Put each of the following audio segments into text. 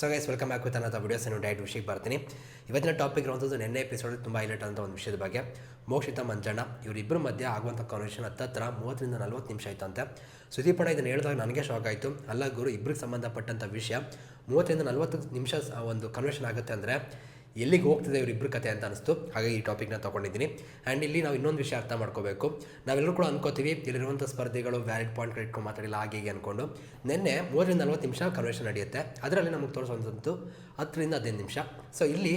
So guys welcome back with ಅನ್ನೋ videos ನಾನು diet ವಿಷಯಕ್ಕೆ ಬರ್ತೀನಿ ಇವತ್ತಿನ ಟಾಪಿಕ್ ಇರುವಂಥದ್ದು ನೆನ್ನೆ ಎಪಿಸೋಡ್ ತುಂಬ ಹೈಲೈಟ್ ಅಂತ ಒಂದು ವಿಷಯದ ಬಗ್ಗೆ. ಮೋಕ್ಷಿತ ಮಂಜಣ್ಣ ಇವರಿಬ್ಬರ ಮಧ್ಯೆ ಆಗುವಂಥ ಕಾನ್ವರ್ಸೇಷನ್ ಹತ್ತತ್ರ ಮೂವತ್ತರಿಂದ ನಲ್ವತ್ತು ನಿಮಿಷ ಆಯ್ತಂತೆ. ಸುದೀಪಣ್ಣ ಇದನ್ನು ಹೇಳಿದಾಗ ನನಗೆ ಶಾಕ್ ಆಯಿತು. ಅಲ್ಲ ಗುರು ಇಬ್ಬರಿಗೆ ಸಂಬಂಧಪಟ್ಟಂಥ ವಿಷಯ ಮೂವತ್ತರಿಂದ ನಲ್ವತ್ತು ನಿಮಿಷ ಒಂದು ಕನ್ವರ್ಷನ್ ಆಗುತ್ತೆ ಅಂದರೆ ಎಲ್ಲಿಗೆ ಹೋಗ್ತಿದೆ ಇವರಿಬ್ಬರ ಕತೆ ಅಂತ ಅನಿಸ್ತು. ಹಾಗಾಗಿ ಈ ಟಾಪಿಕ್ನ ತೊಗೊಂಡಿದ್ದೀನಿ. ಆ್ಯಂಡ್ ಇಲ್ಲಿ ನಾವು ಇನ್ನೊಂದು ವಿಷಯ ಅರ್ಥ ಮಾಡ್ಕೋಬೇಕು. ನಾವೆಲ್ಲರೂ ಕೂಡ ಅನ್ಕೋತೀವಿ, ಇಲ್ಲಿರುವಂಥ ಸ್ಪರ್ಧೆಗಳು ವ್ಯಾಲಿಡ್ ಪಾಯಿಂಟ್ಗಳು ಇಟ್ಕೊಂಡು ಮಾತಾಡಿಲ್ಲ, ಹಾಗೆ ಹೀಗೆ ಅಂದ್ಕೊಂಡು ನಿನ್ನೆ ಮೂವತ್ತರಿಂದ ನಲ್ವತ್ತು ನಿಮಿಷ ಕನ್ವರ್ಷನ್ ನಡೆಯುತ್ತೆ. ಅದರಲ್ಲಿ ನಮಗೆ ತೋರಿಸುವಂಥದ್ದು ಹತ್ತರಿಂದ ಹದಿನೈದು ನಿಮಿಷ. ಸೊ ಇಲ್ಲಿ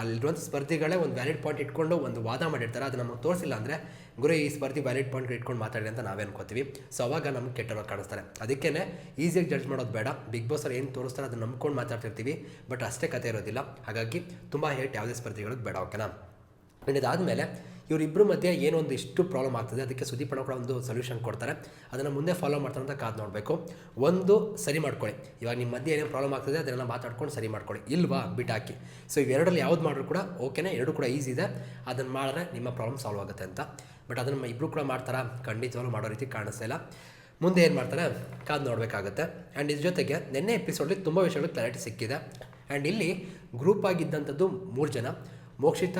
ಅಲ್ಲಿರುವಂಥ ಸ್ಪರ್ಧಿಗಳೇ ಒಂದು ವ್ಯಾಲಿಡ್ ಪಾಯಿಂಟ್ ಇಟ್ಕೊಂಡು ಒಂದು ವಾದ ಮಾಡಿರ್ತಾರೆ. ಅದು ನಮಗೆ ತೋರಿಸಿಲ್ಲ ಅಂದರೆ ಗುರು, ಈ ಸ್ಪರ್ಧಿ ವ್ಯಾಲಿಡ್ ಪಾಯಿಂಟ್ ಇಟ್ಕೊಂಡು ಮಾತಾಡಿ ಅಂತ ನಾವೇ ಅನ್ಕೋತೀವಿ. ಸೊ ಅವಾಗ ನಮ್ಗೆ ಕೆಟ್ಟವ್ರು ಕಾಣಿಸ್ತಾರೆ. ಅದಕ್ಕೇ ಈಸಿಯಾಗಿ ಜಡ್ಜ್ ಮಾಡೋದು ಬೇಡ. ಬಿಗ್ ಬಾಸ್ ಅವ್ರು ಏನು ತೋರಿಸ್ತಾರೆ ಅದನ್ನ ನಂಬ್ಕೊಂಡು ಮಾತಾಡ್ತಿರ್ತೀವಿ. ಬಟ್ ಅಷ್ಟೇ ಕತೆ ಇರೋದಿಲ್ಲ. ಹಾಗಾಗಿ ತುಂಬ ಹೇಟ್ ಯಾವುದೇ ಸ್ಪರ್ಧಿಗಳು ಬೇಡ ಓಕೆನಾ ಆ್ಯಂಡ್ ಇದಾದಮೇಲೆ ಇವರಿಬ್ಬರು ಮಧ್ಯೆ ಏನೊಂದು ಇಷ್ಟು ಪ್ರಾಬ್ಲಮ್ ಆಗ್ತದೆ. ಅದಕ್ಕೆ ಸುದೀಪ್ ಅಣ್ಣ ಕೂಡ ಒಂದು ಸೊಲ್ಯೂಷನ್ ಕೊಡ್ತಾರೆ. ಅದನ್ನು ಮುಂದೆ ಫಾಲೋ ಮಾಡ್ತಾರೆ ಅಂತ ಕಾದು ನೋಡಬೇಕು. ಒಂದು, ಸರಿ ಮಾಡ್ಕೊಳ್ಳಿ. ಇವಾಗ ನಿಮ್ಮ ಮಧ್ಯೆ ಏನೇನು ಪ್ರಾಬ್ಲಮ್ ಆಗ್ತದೆ ಅದನ್ನೆಲ್ಲ ಮಾತಾಡ್ಕೊಂಡು ಸರಿ ಮಾಡ್ಕೊಳ್ಳಿ. ಇಲ್ವಾ? ಬಿಟ್ಟಾಕಿ ಸೊ ಇವೆರಡರಲ್ಲಿ ಯಾವ್ದು ಮಾಡಿದ್ರು ಕೂಡ ಓಕೆನೇ ಎರಡು ಕೂಡ ಈಸಿ ಇದೆ. ಅದನ್ನು ಮಾಡಿದ್ರೆ ನಿಮ್ಮ ಪ್ರಾಬ್ಲಮ್ ಸಾಲ್ವ್ ಆಗುತ್ತೆ ಅಂತ. ಬಟ್ ಅದನ್ನು ಇಬ್ಬರು ಕೂಡ ಮಾಡ್ತಾರಾ? ಖಂಡಿತವಾಗ್ಲೂ ಮಾಡೋ ರೀತಿ ಕಾಣಿಸ್ತಾ ಇಲ್ಲ. ಮುಂದೆ ಏನು ಮಾಡ್ತಾರೆ? ಕಾದು ನೋಡಬೇಕಾಗುತ್ತೆ. ಆ್ಯಂಡ್ ಇದ್ರ ಜೊತೆಗೆ ನಿನ್ನೆ ಎಪಿಸೋಡಲ್ಲಿ ತುಂಬ ವಿಷಯಗಳು ಕ್ಲಾರಿಟಿ ಸಿಕ್ಕಿದೆ. ಆ್ಯಂಡ್ ಇಲ್ಲಿ ಗ್ರೂಪ್ ಆಗಿದ್ದಂಥದ್ದು ಮೂರು ಜನ. ಮೋಕ್ಷಿತ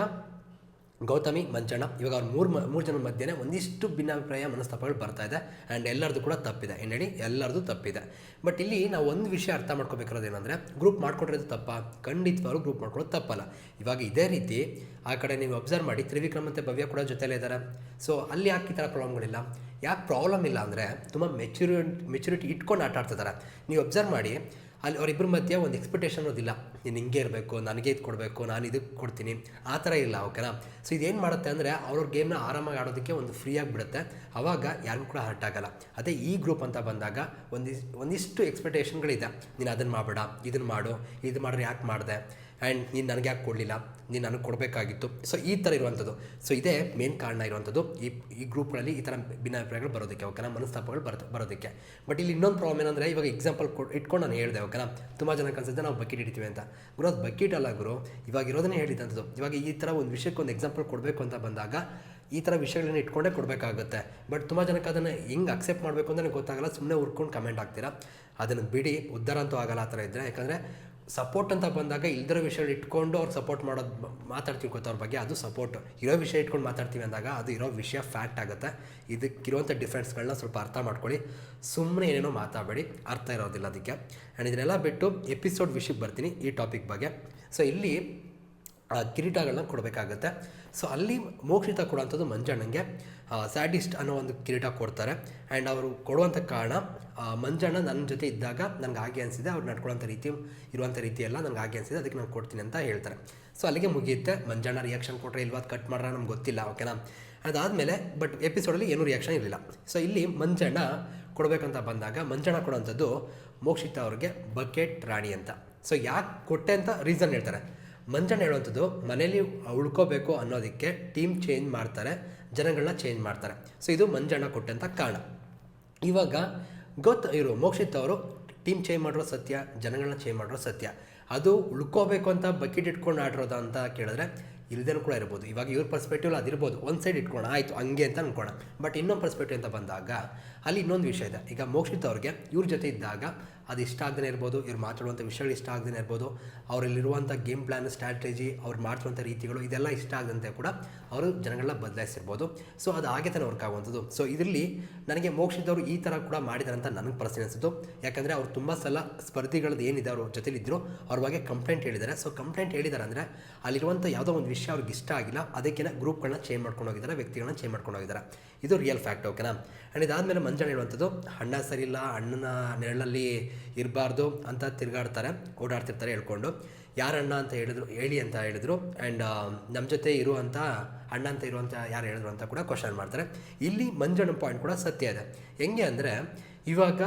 ಗೌತಮಿ ಮಂಚಣ್ಣ ಇವಾಗ ಅವ್ರ ಮೂರು ಮೂರು ಜನ ಮಧ್ಯೆ ಒಂದಿಷ್ಟು ಭಿನ್ನಾಭಿಪ್ರಾಯ, ಮನಸ್ತಾಪಗಳು ಬರ್ತಾ ಇದೆ ಆ್ಯಂಡ್ ಎಲ್ಲರದು ಕೂಡ ತಪ್ಪಿದೆ. ಏನು ಹೇಳಿ? ಎಲ್ಲರದು ತಪ್ಪಿದೆ. ಬಟ್ ಇಲ್ಲಿ ನಾವು ಒಂದು ವಿಷಯ ಅರ್ಥ ಮಾಡ್ಕೋಬೇಕಿರೋದು ಏನಂದರೆ ಗ್ರೂಪ್ ಮಾಡ್ಕೊಟ್ಟಿರೋದು ತಪ್ಪ? ಖಂಡಿತವಾಗ್ಲೂ ಗ್ರೂಪ್ ಮಾಡ್ಕೊಳ್ಳೋದು ತಪ್ಪಲ್ಲ. ಇವಾಗ ಇದೇ ರೀತಿ ಆ ಕಡೆ ನೀವು ಅಬ್ಸರ್ವ್ ಮಾಡಿ, ತ್ರಿವಿಕ್ರಮ್ ಮತ್ತು ಭವ್ಯ ಕೂಡ ಜೊತೆಲೇ ಇದ್ದಾರೆ ಸೊ ಅಲ್ಲಿ ಯಾಕೆ ಈ ಥರ ಪ್ರಾಬ್ಲಮ್ಗಳಿಲ್ಲ ಯಾಕೆ ಪ್ರಾಬ್ಲಮ್ ಇಲ್ಲ ಅಂದರೆ, ತುಂಬ ಮೆಚ್ಯೂರಿ ಮೆಚುರಿಟಿ ಇಟ್ಕೊಂಡು ಆಟ ಆಡ್ತಿದ್ದಾರೆ ನೀವು ಅಬ್ಸರ್ವ್ ಮಾಡಿ ಅಲ್ಲಿ ಅವರಿಬ್ಬರ ಮಧ್ಯೆ ಒಂದು ಎಕ್ಸ್ಪೆಕ್ಟೇಷನ್ ಅನ್ನೋದಿಲ್ಲ ನೀನು ಹಿಂಗೆ ಇರಬೇಕು, ನನಗೆ ಇದು ಕೊಡಬೇಕು, ನಾನು ಇದಕ್ಕೆ ಕೊಡ್ತೀನಿ. ಆ ಥರ ಇಲ್ಲ ಓಕೆನಾ ಸೊ ಇದೇನು ಮಾಡುತ್ತೆ ಅಂದರೆ ಅವ್ರವ್ರ ಗೇಮ್ನ ಆರಾಮಾಗಿ ಆಡೋದಕ್ಕೆ ಒಂದು ಫ್ರೀ ಆಗಿಬಿಡುತ್ತೆ ಆವಾಗ ಯಾರಿಗೂ ಕೂಡ ಹರ್ಟ್ ಆಗಲ್ಲ. ಅದೇ ಈ ಗ್ರೂಪ್ ಅಂತ ಬಂದಾಗ ಒಂದಿಷ್ಟು ಒಂದಿಷ್ಟು ಎಕ್ಸ್ಪೆಕ್ಟೇಷನ್ಗಳಿದೆ ನೀನು ಅದನ್ನು ಮಾಡಬೇಡ ಇದನ್ನು ಮಾಡು, ಇದು ಮಾಡಿದ್ರೆ ಯಾಕೆ ಮಾಡಿದೆ? ಆ್ಯಂಡ್ ನೀನು ನನಗೆ ಯಾಕೆ ಕೊಡಲಿಲ್ಲ? ನೀನು ನನಗೆ ಕೊಡಬೇಕಾಗಿತ್ತು. ಸೊ ಈ ಥರ ಇರುವಂಥದ್ದು ಸೊ ಇದೇ ಮೇನ್ ಕಾರಣ ಇರುವಂಥದ್ದು ಈ ಈ ಗ್ರೂಪ್ಗಳಲ್ಲಿ ಈ ಥರ ಭಿನ್ನಾಭಿಪ್ರಾಯಗಳು ಬರೋದಕ್ಕೆ ಓಕೆನಾ ಮನಸ್ತಾಪಗಳು ಬರೋ ಬರೋದಕ್ಕೆ. ಬಟ್ ಇಲ್ಲಿ ಇನ್ನೊಂದು ಪ್ರಾಬ್ಲಮ್ ಏನಂದರೆ, ಇವಾಗ ಎಕ್ಸಾಂಪಲ್ ಕೊ ಇಟ್ಕೊಂಡು ನಾನು ಹೇಳಿದೆ ಓಕೆನಾ ತುಂಬ ಜನ ಕನ್ಸಿದ್ದೆ ನಾವು ಬಕೆಟ್ ಹಿಡಿತೀವಿ ಅಂತ. ಗುರು, ಅದು ಬಕೆಟ್ ಅಲ್ಲ ಗುರು. ಇವಾಗ ಇರೋದನ್ನೇ ಹೇಳಿದಂಥದ್ದು ಇವಾಗ ಈ ಥರ ಒಂದು ವಿಷಯಕ್ಕೆ ಒಂದು ಎಕ್ಸಾಂಪಲ್ ಕೊಡಬೇಕು ಅಂತ ಬಂದಾಗ, ಈ ಥರ ವಿಷಯಗಳನ್ನ ಇಟ್ಕೊಂಡೇ ಕೊಡಬೇಕಾಗುತ್ತೆ. ಬಟ್ ತುಂಬ ಜನಕ್ಕೆ ಅದನ್ನು ಹೆಂಗೆ ಅಕ್ಸೆಪ್ಟ್ ಮಾಡಬೇಕು ಅಂತ ನನಗೆ ಗೊತ್ತಾಗಲ್ಲ. ಸುಮ್ಮನೆ ಹುರ್ಕೊಂಡು ಕಮೆಂಟ್ ಆಗ್ತೀರಾ ಅದನ್ನು ಬಿಡಿ. ಉದ್ಧಾರ ಅಂತೂ ಆಗಲ್ಲ ಆ ಥರ ಇದ್ದರೆ ಯಾಕಂದರೆ ಸಪೋರ್ಟ್ ಅಂತ ಬಂದಾಗ ಇಲ್ದಿರೋ ವಿಷಯ ಇಟ್ಕೊಂಡು ಅವ್ರು ಸಪೋರ್ಟ್ ಮಾಡೋದು ಮಾತಾಡ್ತೀವಿ ಗೊತ್ತ ಅವ್ರ ಬಗ್ಗೆ? ಅದು ಸಪೋರ್ಟ್ ಇರೋ ವಿಷಯ ಇಟ್ಕೊಂಡು ಮಾತಾಡ್ತೀವಿ ಅಂದಾಗ ಅದು ಇರೋ ವಿಷಯ ಫ್ಯಾಕ್ಟ್ ಆಗುತ್ತೆ. ಇದಕ್ಕಿರುವಂಥ ಡಿಫ್ರೆನ್ಸ್ಗಳನ್ನ ಸ್ವಲ್ಪ ಅರ್ಥ ಮಾಡ್ಕೊಳ್ಳಿ. ಸುಮ್ಮನೆ ಏನೇನೋ ಮಾತಾಡಬೇಡಿ. ಅರ್ಥ ಇರೋದಿಲ್ಲ ಅದಕ್ಕೆ. ಆ್ಯಂಡ್ ಇದನ್ನೆಲ್ಲ ಬಿಟ್ಟು ಎಪಿಸೋಡ್ ವಿಷಯಕ್ಕೆ ಬರ್ತೀನಿ ಈ ಟಾಪಿಕ್ ಬಗ್ಗೆ. ಸೊ ಇಲ್ಲಿ ಕಿರೀಟಗಳನ್ನ ಕೊಡಬೇಕಾಗತ್ತೆ. ಸೊ ಅಲ್ಲಿ ಮೋಕ್ಷಿತ ಕೊಡುವಂಥದ್ದು ಮಂಜಣ್ಣಂಗೆ. ಸ್ಯಾಡಿಸ್ಟ್ ಅನ್ನೋ ಒಂದು ಕಿರೀಟ ಕೊಡ್ತಾರೆ. ಆ್ಯಂಡ್ ಅವರು ಕೊಡುವಂಥ ಕಾರಣ ಮಂಜಣ್ಣ ನನ್ನ ಜೊತೆ ಇದ್ದಾಗ ನನಗೆ ಹಾಗೆ ಅನಿಸಿದೆ. ಅವ್ರು ನಡ್ಕೊಳ್ಳೋಂಥ ರೀತಿ, ಇರುವಂಥ ರೀತಿ ನನಗೆ ಹಾಗೆ ಅನಿಸಿದೆ. ಅದಕ್ಕೆ ನಾನು ಕೊಡ್ತೀನಿ ಅಂತ ಹೇಳ್ತಾರೆ. ಸೊ ಅಲ್ಲಿಗೆ ಮುಗಿಯುತ್ತೆ. ಮಂಜಣ್ಣ ರಿಯಾಕ್ಷನ್ ಕೊಟ್ಟರೆ ಇಲ್ವಾ? ಅದು ಕಟ್ ಮಾಡ್ರೆ ನಮ್ಗೆ ಗೊತ್ತಿಲ್ಲ ಓಕೆನಾ ಅದಾದಮೇಲೆ ಬಟ್ ಎಪಿಸೋಡಲ್ಲಿ ಏನೂ ರಿಯಾಕ್ಷನ್ ಇರಲಿಲ್ಲ. ಸೊ ಇಲ್ಲಿ ಮಂಜಣ್ಣ ಕೊಡಬೇಕಂತ ಬಂದಾಗ, ಮಂಜಣ್ಣ ಕೊಡೋವಂಥದ್ದು ಮೋಕ್ಷಿತ ಅವ್ರಿಗೆ ಬಕೆಟ್ ರಾಣಿ ಅಂತ. ಸೊ ಯಾಕೆ ಕೊಟ್ಟೆ ಅಂತ ರೀಸನ್ ಹೇಳ್ತಾರೆ. ಮಂಜಣ್ಣ ಹೇಳುವಂಥದ್ದು ಮನೇಲಿ ಉಳ್ಕೋಬೇಕು ಅನ್ನೋದಕ್ಕೆ ಟೀಮ್ ಚೇಂಜ್ ಮಾಡ್ತಾರೆ ಜನಗಳನ್ನ ಚೇಂಜ್ ಮಾಡ್ತಾರೆ. ಸೊ ಇದು ಮಂಜಣ್ಣ ಕೊಟ್ಟಂಥ ಕಾರಣ. ಇವಾಗ ಗೊತ್ತು, ಇವರು ಮೋಕ್ಷಿತ್ ಅವರು ಟೀಮ್ ಚೇಂಜ್ ಮಾಡಿರೋ ಸತ್ಯ ಜನಗಳನ್ನ ಚೇಂಜ್ ಮಾಡಿರೋ ಸತ್ಯ. ಅದು ಉಳ್ಕೋಬೇಕು ಅಂತ ಬಕೆಟ್ ಇಟ್ಕೊಂಡು ಆಡಿರೋದು ಅಂತ ಕೇಳಿದ್ರೆ ಇಲ್ದೇನೂ ಕೂಡ ಇರ್ಬೋದು. ಇವಾಗ ಇವ್ರ ಪರ್ಸ್ಪೆಕ್ಟಿವ್ ಅದಿರ್ಬೋದು. ಒಂದು ಸೈಡ್ ಇಟ್ಕೋಣ ಆಯಿತು, ಹಂಗೆ ಅಂತ ಅನ್ಕೋಣ ಬಟ್ ಇನ್ನೊಂದು ಪರ್ಸ್ಪೆಕ್ಟಿವ್ ಅಂತ ಬಂದಾಗ, ಅಲ್ಲಿ ಇನ್ನೊಂದು ವಿಷಯ ಇದೆ. ಈಗ ಮೋಕ್ಷಿತ್ ಅವ್ರಿಗೆ ಇವ್ರ ಜೊತೆ ಇದ್ದಾಗ ಅದು ಇಷ್ಟ ಆಗದೇ ಇರ್ಬೋದು, ಇವ್ರು ಮಾತಾಡುವಂಥ ವಿಷಯಗಳು ಇಷ್ಟ ಆಗದೇ ಇರ್ಬೋದು, ಅವರಲ್ಲಿರುವಂಥ ಗೇಮ್ ಪ್ಲಾನ್ ಸ್ಟ್ರಾಟಜಿ ಅವ್ರು ಮಾಡ್ತಿರುವಂಥ ರೀತಿಗಳು ಇದೆಲ್ಲ ಇಷ್ಟ ಆಗದಂತೆ ಕೂಡ ಅವರು ಜನಗಳನ್ನ ಬದಲಾಯಿಸಿರ್ಬೋದು. ಸೊ ಅದು ಹಾಗೆ ತಾನೇ ವರ್ಕ್ ಆಗುವಂಥದ್ದು. ಸೊ ಇದರಲ್ಲಿ ನನಗೆ ಮೋಕ್ಷಿದವರು ಈ ಥರ ಕೂಡ ಮಾಡಿದಾರೆ ಅಂತ ನನಗೆ ಪರ್ಸನ್ ಅನಿಸಿತು ಯಾಕಂದರೆ ಅವ್ರು ತುಂಬ ಸಲ ಸ್ಪರ್ಧಿಗಳದ್ದು ಏನಿದೆ ಅವ್ರ ಜೊತೆಲಿದ್ದರು ಅವ್ರ ಬಗ್ಗೆ ಕಂಪ್ಲೇಂಟ್ ಹೇಳಿದ್ದಾರೆ. ಸೊ ಕಂಪ್ಲೇಂಟ್ ಹೇಳಿದ್ದಾರೆ ಅಂದರೆ ಅಲ್ಲಿರುವಂಥ ಯಾವುದೋ ಒಂದು ವಿಷಯ ಅವ್ರಿಗೆ ಇಷ್ಟ ಆಗಿಲ್ಲ ಅದಕ್ಕಿಂತ ಗ್ರೂಪ್ಗಳನ್ನ ಚೇಂಜ್ ಮಾಡ್ಕೊಂಡು ಹೋಗಿದ್ದಾರೆ, ವ್ಯಕ್ತಿಗಳನ್ನ ಚೇಂಜ್ ಮಾಡ್ಕೊಂಡು ಹೋಗಿದ್ದಾರೆ. ಇದು ರಿಯಲ್ ಫ್ಯಾಕ್ಟ್ ಓಕೆನಾ ಆ್ಯಂಡ್ ಇದಾದಮೇಲೆ ಮಂಜಾಣ ಹೇಳುವಂಥದ್ದು ಅಣ್ಣ ಸರಿಯಿಲ್ಲ ಅಣ್ಣನ ನೆರಳಲ್ಲಿ ಇರಬಾರ್ದು ಅಂತ ತಿರುಗಾಡ್ತಾರೆ, ಓಡಾಡ್ತಿರ್ತಾರೆ ಹೇಳ್ಕೊಂಡು. ಯಾರಣ್ಣ ಅಂತ ಹೇಳಿದ್ರು, ಹೇಳಿ ಅಂತ ಹೇಳಿದ್ರು. ಆ್ಯಂಡ್ ನಮ್ಮ ಜೊತೆ ಇರುವಂಥ ಅಣ್ಣ ಅಂತ ಇರುವಂಥ ಯಾರು ಹೇಳಿದ್ರು ಅಂತ ಕೂಡ ಕ್ವಶನ್ ಮಾಡ್ತಾರೆ. ಇಲ್ಲಿ ಮಂಜಣ್ಣ ಪಾಯಿಂಟ್ ಕೂಡ ಸತ್ಯ ಇದೆ. ಹೆಂಗೆ ಅಂದರೆ, ಇವಾಗ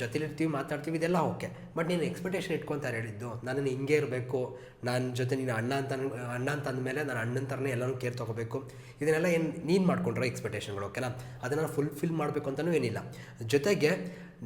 ಜೊತೆಲಿರ್ತೀವಿ, ಮಾತಾಡ್ತೀವಿ, ಇದೆಲ್ಲ ಓಕೆ ಬಟ್ ನೀನು ಎಕ್ಸ್ಪೆಕ್ಟೇಷನ್ ಇಟ್ಕೊತಾರೆ ಹೇಳಿದ್ದು? ನಾನು ಹಿಂಗೆ ಇರಬೇಕು. ನನ್ನ ಜೊತೆ ನೀನು ಅಣ್ಣ ಅಂತ ಅಣ್ಣ ಅಂತ ಅಂದಮೇಲೆ ನಾನು ಅಣ್ಣನ ಥರನೇ ಎಲ್ಲನೂ ಕೇರ್ ತೊಗೋಬೇಕು. ಇದನ್ನೆಲ್ಲ ಏನು, ನೀನು ಮಾಡ್ಕೊಂಡ್ರೆ ಎಕ್ಸ್ಪೆಕ್ಟೇಷನ್ಗಳು ಓಕೆನಾ ಅದನ್ನು ಫುಲ್ಫಿಲ್ ಮಾಡಬೇಕು ಅಂತಲೂ ಏನಿಲ್ಲ. ಜೊತೆಗೆ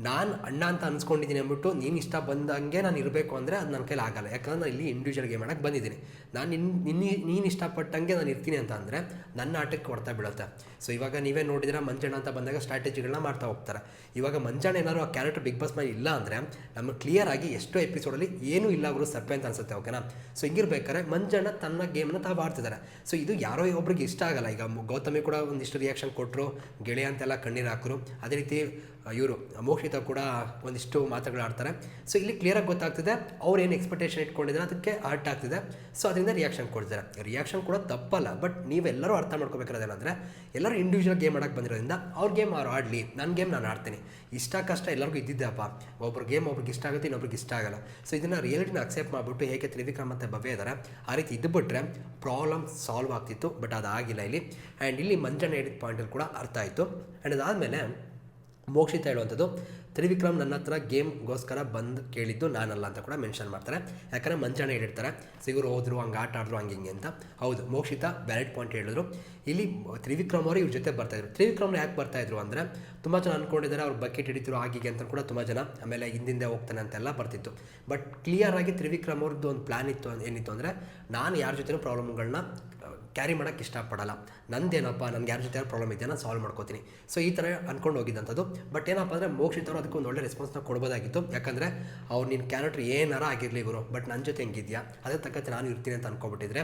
ನಾನು ಅಣ್ಣ ಅಂತ ಅನ್ಸ್ಕೊಂಡಿದ್ದೀನಿ ಅಂದ್ಬಿಟ್ಟು ನೀನು ಇಷ್ಟ ಬಂದಂಗೆ ನಾನು ಇರಬೇಕು ಅಂದರೆ ಅದು ನನ್ನ ಕೈಲಿ ಆಗಲ್ಲ. ಯಾಕಂದ್ರೆ ನಾನು ಇಲ್ಲಿ ಇಂಡಿವಿಜುವಲ್ ಗೇಮ್ ಆಡೋಕ್ಕೆ ಬಂದಿದ್ದೀನಿ. ನಾನು ನಿನ್ನ ನಿನ್ನ ನೀನು ಇಷ್ಟಪಟ್ಟಂಗೆ ನಾನು ಇರ್ತೀನಿ ಅಂತ ಅಂದರೆ ನನ್ನ ಆಟಕ್ಕೆ ಕೊಡ್ತಾ ಬೀಳುತ್ತೆ. ಸೊ ಇವಾಗ ನೀವೇ ನೋಡಿದ್ರೆ ಮಂಜಣ್ಣ ಅಂತ ಬಂದಾಗ ಸ್ಟ್ರಾಟಜಿಗಳನ್ನ ಮಾಡ್ತಾ ಹೋಗ್ತಾರೆ. ಇವಾಗ ಮಂಜಣ್ಣ ಏನಾದ್ರು ಆ ಕ್ಯಾರೆಕ್ಟರ್ ಬಿಗ್ ಬಾಸ್ ಮೇಲೆ ಇಲ್ಲ ಅಂದರೆ ನಮಗೆ ಕ್ಲಿಯರ್ ಆಗಿ ಎಷ್ಟೋ ಎಪಿಸೋಡಲ್ಲಿ ಏನೂ ಇಲ್ಲ ಅವರು ಸರ್ಪೆ ಅಂತ ಅನ್ಸುತ್ತೆ ಓಕೆನಾ ಸೊ ಹಿಂಗಿರ್ಬೇಕಾದ್ರೆ ಮಂಜಣ್ಣ ತನ್ನ ಗೇಮ್ನ ತಾವು ಆಡ್ತಿದ್ದಾರೆ ಸೊ ಇದು ಯಾರೋ ಒಬ್ರಿಗೆ ಇಷ್ಟ ಆಗಲ್ಲ. ಈಗ ಗೌತಮಿ ಕೂಡ ಒಂದಿಷ್ಟು ರಿಯಾಕ್ಷನ್ ಕೊಟ್ಟರು ಗೆಳೆಯ ಅಂತೆಲ್ಲ ಕಣ್ಣೀರು ಹಾಕರು. ಅದೇ ರೀತಿ ಇವರು ಮೋಕ್ಷಿತ ಕೂಡ ಒಂದಿಷ್ಟು ಮಾತುಗಳು ಆಡ್ತಾರೆ. ಸೊ ಇಲ್ಲಿ ಕ್ಲಿಯರಾಗಿ ಗೊತ್ತಾಗ್ತಿದೆ, ಅವ್ರು ಏನು ಎಕ್ಸ್ಪೆಕ್ಟೇಷನ್ ಇಟ್ಕೊಂಡಿದ್ದಾರೆ ಅದಕ್ಕೆ ಹರ್ಟ್ ಆಗ್ತಿದೆ. ಸೊ ಅದರಿಂದ ರಿಯಾಕ್ಷನ್ ಕೊಡ್ತಾರೆ. ರಿಯಾಕ್ಷನ್ ಕೂಡ ತಪ್ಪಲ್ಲ ಬಟ್ ನೀವೆಲ್ಲರೂ ಅರ್ಥ ಮಾಡ್ಕೋಬೇಕಾದ್ರೆ ಎಲ್ಲರೂ ಇಂಡಿವಿಜುವಲ್ ಗೇಮ್ ಆಡೋಕ್ಕೆ ಬಂದಿರೋದ್ರಿಂದ ಅವ್ರ ಗೇಮ್ ಅವ್ರು ಆಡಲಿ ನನ್ನ ಗೇಮ್ ನಾನು ಆಡ್ತೀನಿ. ಇಷ್ಟ ಕಷ್ಟ ಎಲ್ಲರಿಗೂ ಇದ್ದಿದ್ದೆಪ್ಪ ಒಬ್ರು ಗೇಮ್ ಒಬ್ರಿಗೆ ಇಷ್ಟ ಆಗುತ್ತೆ, ಇನ್ನೊಬ್ರಿಗೆ ಇಷ್ಟ ಆಗಲ್ಲ. ಸೊ ಇದನ್ನು ರಿಯಾಲಿಟಿನ ಅಕ್ಸೆಪ್ಟ್ ಮಾಡಿಬಿಟ್ಟು ಹೇಗೆ ತ್ರಿವಿಕ್ರಮ್ ಅಂತ ಭವ್ಯ ಇದ್ದಾರೆ ಆ ರೀತಿ ಇದ್ದುಬಿಟ್ರೆ ಪ್ರಾಬ್ಲಮ್ ಸಾಲ್ವ್ ಆಗ್ತಿತ್ತು ಬಟ್ ಅದಾಗಿಲ್ಲ ಇಲ್ಲಿ. ಆ್ಯಂಡ್ ಇಲ್ಲಿ ಮಂಜಣ್ಣ ಹೇಳಿದ ಪಾಯಿಂಟಲ್ಲಿ ಕೂಡ ಅರ್ಥ ಆಯಿತು. ಆ್ಯಂಡ್ ಅದಾದಮೇಲೆ ಮೋಕ್ಷಿತ ಹೇಳುವಂಥದ್ದು. ತ್ರಿವಿಕ್ರಮ್ ನನ್ನ ಹತ್ರ ಗೇಮ್ಗೋಸ್ಕರ ಬಂದು ಕೇಳಿದ್ದು ನಾನಲ್ಲ ಅಂತ ಕೂಡ ಮೆನ್ಷನ್ ಮಾಡ್ತಾರೆ. ಯಾಕಂದರೆ ಮಂಚಣ ಹೇಳಿರ್ತಾರೆ. ಸಿಗುರು ಹೋದ್ರು, ಹಂಗೆ ಆಟ ಆಡಿದ್ರು, ಹಂಗೆ ಹಿಂಗೆ ಅಂತ. ಹೌದು, ಮೋಕ್ಷಿತ ವ್ಯಾಲಿಡ್ ಪಾಯಿಂಟ್ ಹೇಳಿದ್ರು. ಇಲ್ಲಿ ತ್ರಿವಿಕ್ರಮ್ ಅವರು ಇವ್ರ ಜೊತೆ ಬರ್ತಾಯಿದ್ರು ತ್ರಿವಿಕ್ರಮ್ ಯಾಕೆ ಬರ್ತಾಯಿದ್ರು ಅಂದರೆ, ತುಂಬ ಜನ ಅಂದ್ಕೊಂಡಿದ್ದಾರೆ ಅವ್ರು ಬಕೆಟ್ ಹಿಡಿದ್ರು ಆಗಿಗೆ ಅಂತ ಕೂಡ ತುಂಬ ಜನ ಆಮೇಲೆ ಹಿಂದಿಂದೆ ಹೋಗ್ತಾನೆ ಅಂತೆಲ್ಲ ಬರ್ತಿತ್ತು. ಬಟ್ ಕ್ಲಿಯರ್ ಆಗಿ ತ್ರಿವಿಕ್ರಮ್ ಅವ್ರದ್ದು ಒಂದು ಪ್ಲ್ಯಾನ್ ಇತ್ತು, ಏನಿತ್ತು ಅಂದರೆ, ನಾನು ಯಾರ ಜೊತೆನೂ ಪ್ರಾಬ್ಲಮ್ಗಳನ್ನ ಕ್ಯಾರಿ ಮಾಡೋಕ್ಕೆ ಇಷ್ಟಪಡಲ್ಲ. ನಂದೇನಪ್ಪ, ನನಗೆ ಯಾರ ಜೊತೆ ಪ್ರಾಬ್ಲಮ್ ಇದೆಯಾ ನಾನು ಸಾಲ್ವ್ ಮಾಡ್ಕೋತೀನಿ. ಸೊ ಈ ಥರ ಅಂದ್ಕೊಂಡು ಹೋಗಿದ್ದಂಥದ್ದು. ಬಟ್ ಏನಪ್ಪ ಅಂದರೆ ಮೋಕ್ಷಿತವರು ಅದಕ್ಕೆ ಒಂದು ಒಳ್ಳೆ ರೆಸ್ಪಾನ್ಸ್ನ ಕೊಡ್ಬೋದಾಗಿತ್ತು. ಯಾಕಂದರೆ, ಅವ್ರು ನಿನ್ನ ಕ್ಯಾರೆಕ್ಟರ್ ಏನಾರ ಆಗಿರಲಿ ಗುರು ಬಟ್ ನನ್ನ ಜೊತೆ ಹೆಂಗಿದ್ಯಾ? ಅದೇ ತಕ್ಕಂತೆ ನಾನು ಇರ್ತೀನಿ ಅಂತ ಅಂದ್ಕೊಬಿಟ್ಟಿದ್ರೆ